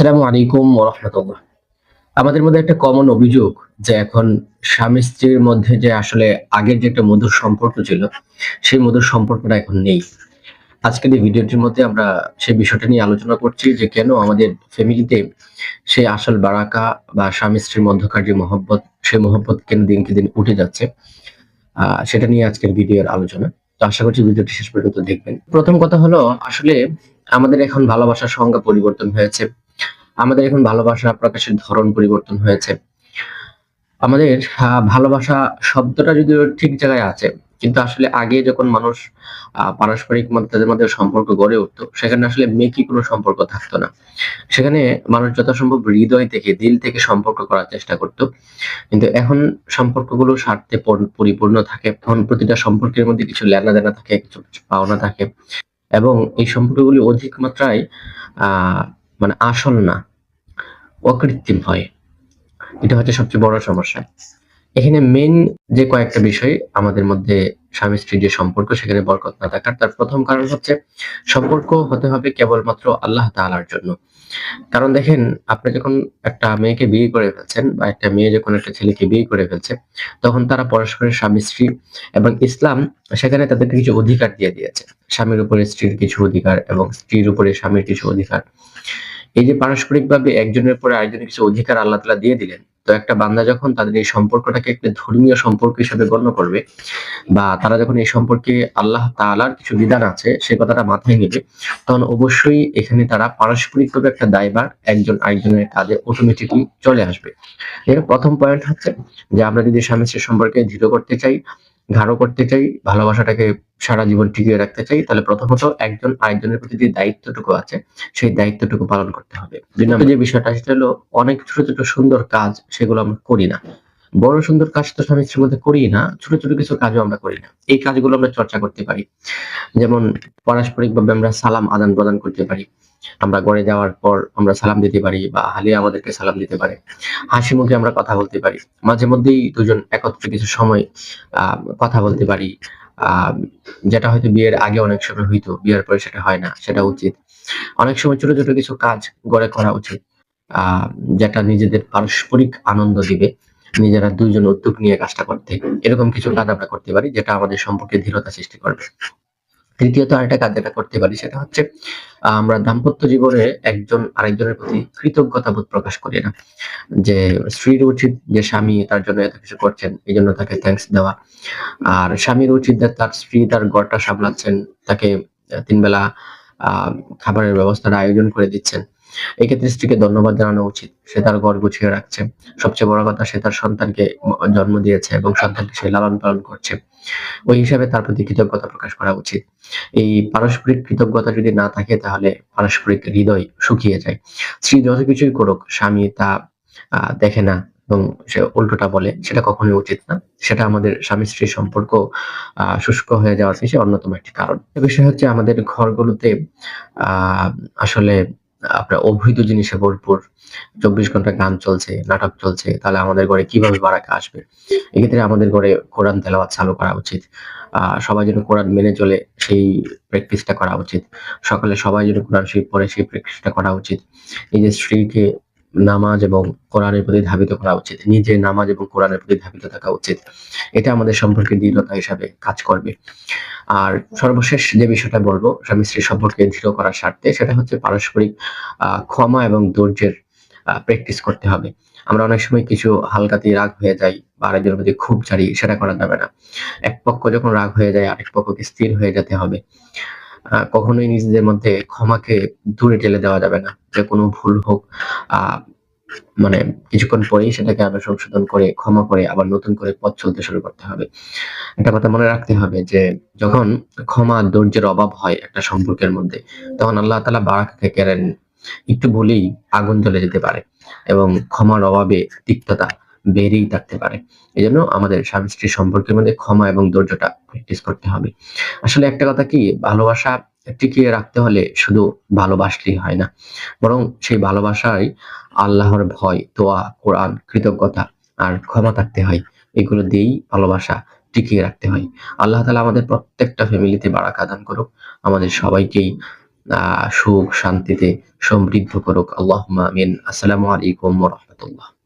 আসসালামু আলাইকুম ওরহমতুল্লাহ আমাদের মধ্যে একটা কমন অভিযোগ যে এখন স্বামী স্ত্রীর মধ্যে যে আসলে আগের যে একটা মধুর সম্পর্ক ছিল, সেই মধুর সম্পর্কটা এখন নেই। আজকের এই ভিডিওটির মধ্যে আমরা সেই বিষয়টা নিয়ে আলোচনা করছি যে কেন আমাদের ফ্যামিলিতে সেই আসল বারাকা বা স্বামী স্ত্রীর মধ্যকার যে মহব্বত, সেই মহব্বত কেন দিনকে দিন উঠে যাচ্ছে সেটা নিয়ে আজকের ভিডিওর আলোচনা। তো আশা করছি ভিডিওটি শেষ পর্যন্ত দেখবেন। প্রথম কথা হলো, আসলে আমাদের এখন ভালোবাসার সংজ্ঞা পরিবর্তন হয়েছে। আমাদের এখন ভালোবাসা প্রকাশের ধরন পরিবর্তন হয়েছে। আমাদের ভালোবাসা শব্দটা যদিও ঠিক জায়গায় আছে, কিন্তু আসলে আগে যখন মানুষ পারস্পরিক তাদের মধ্যে সম্পর্ক গড়ে উঠতো, সেখানে আসলে মেকি কোনো সম্পর্ক থাকতো না। সেখানে মানুষ যথাসম্ভব হৃদয় থেকে, দিল থেকে সম্পর্ক করার চেষ্টা করতো। কিন্তু এখন সম্পর্কগুলো স্বার্থে পরিপূর্ণ থাকে। তখন প্রতিটা সম্পর্কের মধ্যে কিছু লেনা দেনা থাকে, কিছু পাওনা থাকে। এবং এই সম্পর্কগুলি অধিক মাত্রায় মানে আসল না। অকৃত্রিম হয়। এটা হচ্ছে সবচেয়ে বড় সমস্যা। এখানে মেন যে কয়েকটা বিষয় আমাদের মধ্যে স্বামী স্ত্রীর যে সম্পর্ক, সেখানে বরকত না থাকার তার প্রথম কারণ হচ্ছে সম্পর্ক হতে হবে কেবলমাত্র আল্লাহ তাআলার জন্য। কারণ দেখেন, আপনি যখন একটা মেয়েকে বিয়ে করে ফেলছেন বা একটা মেয়ে যখন একটা ছেলেকে বিয়ে করে ফেলছে, তখন তারা পরস্পরের স্বামী স্ত্রী এবং ইসলাম সেখানে তাদেরকে কিছু অধিকার দিয়ে দিয়েছে। স্বামীর উপরে স্ত্রীর কিছু অধিকার এবং স্ত্রীর উপরে স্বামীর কিছু অধিকার। এই যে পারস্পরিকভাবে একজনের পরে আরেকজনের কিছু অধিকার আল্লাহ তাআলা দিয়ে দিলেন, তো একটা বান্দা যখন তাদের এই সম্পর্কটাকে একটা ধর্মীয় সম্পর্ক হিসেবে গণ্য করবে বা তারা যখন এই সম্পর্কে আল্লাহ তাআলার কিছু বিধান আছে, সে কথাটা মাথায় নেবে, তখন অবশ্যই এখানে তারা পারস্পরিকভাবে একটা দায়ভার একজন আরেকজনের কাজে অটোমেটিকলি চলে আসবে। এর প্রথম পয়েন্ট হচ্ছে যে আমরা যদি স্বামী সম্পর্কে দৃঢ় করতে চাই, গাঢ় করতে চাই, ভালোবাসাটাকে সারা জীবন টিকিয়ে রাখতে চাই, তাহলে প্রথমত একজন আরেকজনের প্রতি যে দায়িত্বটুকু আছে, সেই দায়িত্বটুকু পালন করতে হবে। দুই যে বিষয়টা, সেটা হলো অনেক ছোট ছোট সুন্দর কাজ সেগুলো আমরা করি না। বড় সুন্দর কাজ তো স্বামী স্ত্রীর মধ্যে করি না, ছোট ছোট কিছু কাজও আমরা করি না। এই কাজগুলো আমরা চর্চা করতে পারি। যেমন পারস্পরিক ভাবে আমরা সালাম আদান প্রদান করতে পারি। আমরা ঘরে যাওয়ার পর আমরা সালাম দিতে পারি বা হালিয়া আমাদেরকে সালাম দিতে পারে। হাসি মুখে আমরা কথা বলতে পারি। মাঝে মধ্যেই দুজন একত্রে কিছু সময় কথা বলতে পারি। যেটা হয়তো বিয়ের আগে অনেক সময় হইতো, বিয়ের পরে সেটা হয় না, সেটা উচিত। অনেক সময় ছোট ছোট কিছু কাজ গড়ে করা উচিত যেটা নিজেদের পারস্পরিক আনন্দ দিবে, নিজেরা দুইজন উদ্যোগ নিয়ে কাজটা করতে। এরকম কিছু কাজ আমরা করতে পারি, যেটা আমাদের সম্পর্কে দৃঢ়তা সৃষ্টি করবে। তৃতীয়ত আরেকটা কাজ যেটা করতে পারি সেটা হচ্ছে আমরা দাম্পত্য জীবনে একজন আরেকজনের প্রতি কৃতজ্ঞতা বোধ প্রকাশ করি না। যে স্ত্রীর উচিত যে স্বামী তার জন্য এত কিছু করছেন, এই জন্য তাকে থ্যাংকস দেওয়া। আর স্বামীর উচিত যে তার স্ত্রী তার ঘরটা সামলাচ্ছেন, তাকে তিনবেলা খাবারের ব্যবস্থার আয়োজন করে দিচ্ছেন। এক্ষেত্রে স্ত্রীকে ধন্যবাদ জানানো উচিত। সে তার ঘর গুছিয়ে রাখছে। সবচেয়ে বড় কথা, সে তার সন্তানকে জন্ম দিয়েছে এবং সন্তানকে সে লালন পালন করছে। ওই হিসাবে তার প্রতি কৃতজ্ঞতা প্রকাশ করা উচিত। এই পারস্পরিক কৃতজ্ঞতা যদি না থাকে, তাহলে পারস্পরিক হৃদয় শুকিয়ে যায়। স্ত্রী যত কিছুই করুক, স্বামী তা দেখে না এবং সে উল্টোটা বলে, সেটা কখনোই উচিত না। সেটা আমাদের স্বামী স্ত্রীর সম্পর্ক শুষ্ক হয়ে যাওয়ার পিছনে অন্যতম একটি কারণ। এ বিষয় হচ্ছে আমাদের ঘরগুলোতে আসলে আপনার অবৈধ জিনিসে ভরপুর চব্বিশ ঘণ্টা গান চলছে, নাটক চলছে, তাহলে আমাদের ঘরে কীভাবে বারাকা আসবে? এক্ষেত্রে আমাদের ঘরে কোরআন তেলাওয়াত চালু করা উচিত। সবাই যেন কোরআন মেনে চলে সেই প্র্যাকটিসটা করা উচিত। সকালে সবাই যেন কোরআন শরীফ পরে সেই প্র্যাকটিসটা করা উচিত। নিজের স্ত্রীকে নামাজ এবং কোরআনের প্রতি ধাবিত করা উচিত। নিজে নামাজ এবং কোরআনের প্রতি ধাবিত থাকা উচিত। এটা আমাদের সম্পর্কে দৃঢ়তা হিসাবে কাজ করবে। আর সর্বশেষ যে বিষয়টা বলব, স্বামী স্ত্রী সম্পর্কে দৃঢ় করার স্বার্থে, সেটা হচ্ছে পারস্পরিক ক্ষমা এবং ধৈর্যের প্র্যাকটিস করতে হবে। আমরা অনেক সময় কিছু হালকাতেই রাগ হয়ে যাই বা আরেকজনের প্রতি খুব ছাড়ি সেটা করা যাবে না। এক পক্ষ যখন রাগ হয়ে যায়, আরেক পক্ষকে স্থির হয়ে যেতে হবে। কখনোই নিজেদের মধ্যে ক্ষমাকে দূরে ঠেলে দেওয়া যাবে না। যে কোনো ভুল হোক মানে কিছুক্ষণ পরেই সেটাকে আবার সংশোধন করে, ক্ষমা করে আবার নতুন করে পথ চলতে শুরু করতে হবে। একটা কথা মনে রাখতে হবে যে, যখন ক্ষমা ধৈর্যের অভাব হয় একটা সম্পর্কের মধ্যে, তখন আল্লাহ তালা বারাকাকে কেড়ে একটু বলেই আগুন জ্বলে যেতে পারে এবং ক্ষমার অভাবে তিক্ততা বেড়েই থাকতে পারে। এই জন্য আমাদের স্বামী স্ত্রীর সম্পর্কের মধ্যে ক্ষমা এবং ধৈর্যটা প্র্যাকটিস করতে হবে। আসলে একটা কথা কি, ভালোবাসা টিকিয়ে রাখতে হলে শুধু ভালোবাসলেই হয় না। বরং সেই ভালোবাসায় আল্লাহর ভয়, দোয়া, কোরআন, কৃতজ্ঞতা আর ক্ষমা থাকতে হয়। এগুলো দিয়েই ভালোবাসা টিকিয়ে রাখতে হয়। আল্লাহ তালা আমাদের প্রত্যেকটা ফ্যামিলিতে বারাকা দান করুক। আমাদের সবাইকেই সুখ, শান্তিতে সমৃদ্ধ করুক। আল্লাহ আমিন। আসসালামু আলাইকুম রহমতুল্লাহ।